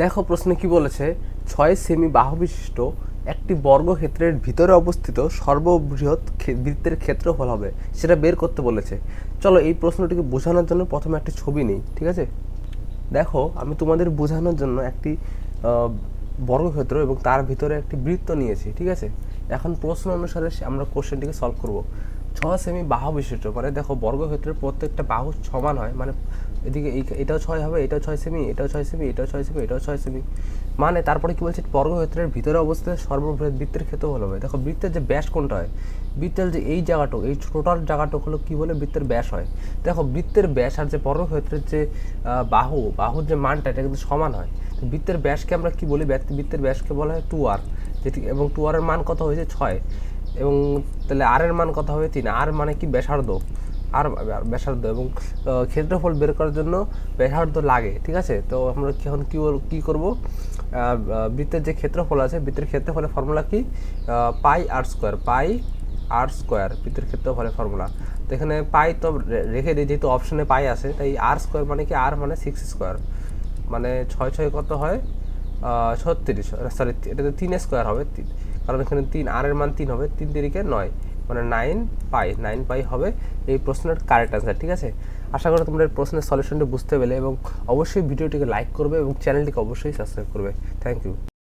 দেখো, প্রশ্নে কি বলেছে? ছয় সেমি বাহু বিশিষ্ট একটি বর্গক্ষেত্রের ভিতরে অবস্থিত সর্ববৃহৎ বৃত্তের ক্ষেত্রফল হবে, সেটা বের করতে বলেছে। চলো, এই প্রশ্নটিকে বোঝানোর জন্য প্রথমে একটি ছবি নেই, ঠিক আছে? দেখো, আমি তোমাদের বোঝানোর জন্য একটি বর্গক্ষেত্র এবং তার ভিতরে একটি বৃত্ত নিয়েছি, ঠিক আছে? এখন প্রশ্ন অনুসারে আমরা কোশ্চেনটিকে সলভ করব। ছয় সেমি বাহু বিশিষ্ট মানে দেখো, বর্গক্ষেত্রের প্রত্যেকটা বাহু সমান হয়। মানে এদিকে এটাও ছয় হবে, এটাও ছয় সেমি এটাও ছয় সেমি এটাও ছয় সেমি এটাও ছয় সেমি মানে তারপরে কি বলছে? বর্গক্ষেত্রের ভিতরে অবস্থিত সর্ববৃহৎ বৃত্তের ক্ষেত্রফল হবে দেখো, বৃত্তের যে ব্যাস কোনটা হয়? বৃত্তের যে এই জায়গাটুকু, এই টোটাল জায়গাটুকু হলো কী বলে? বৃত্তের ব্যাস হয়। দেখো, বৃত্তের ব্যাস আর যে বর্গক্ষেত্রের যে বাহু, বাহুর যে মানটা, এটা কিন্তু সমান হয়। বৃত্তের ব্যাসকে আমরা কী বলি? বৃত্তের ব্যাসকে বলা হয় টু আর যেটি এবং টু আর এর মান কত হয়েছে? ছয়। এবং তাহলে আর এর মান কত হবে? তিন। আর মানে কি? ব্যাসার্ধ। আর ব্যাসার্ধ এবং ক্ষেত্রফল বের করার জন্য ব্যাসার্ধ লাগে, ঠিক আছে? তো আমরা এখন কি কি করব? বৃত্তের যে ক্ষেত্রফল আছে, বৃত্তের ক্ষেত্রফলের ফর্মুলা কি? পাই আর স্কোয়ার পাই আর স্কোয়ার বৃত্তের ক্ষেত্রফলের ফর্মুলা তো এখানে পাই তো রেখে দিই, যেহেতু অপশনে পাই আছে, তাই আর স্কোয়ার মানে কি? আর মানে সিক্স স্কোয়ার মানে ছয় ছয় কত হয়? ছত্রিশ। সরি এটা তো তিন স্কোয়ার হবে। কারণ এখানে তিন, আর এর মান তিন হবে, তিন তিরিকে নয়। মানে নাইন পাই নাইন পাই হবে এই প্রশ্নের কারেক্ট অ্যান্সার ঠিক আছে? আশা করি তোমরা এই প্রশ্নের সলিউশনটি বুঝতে পেলে এবং অবশ্যই ভিডিওটিকে লাইক করবে এবং চ্যানেলটিকে অবশ্যই সাবস্ক্রাইব করবে। Thank you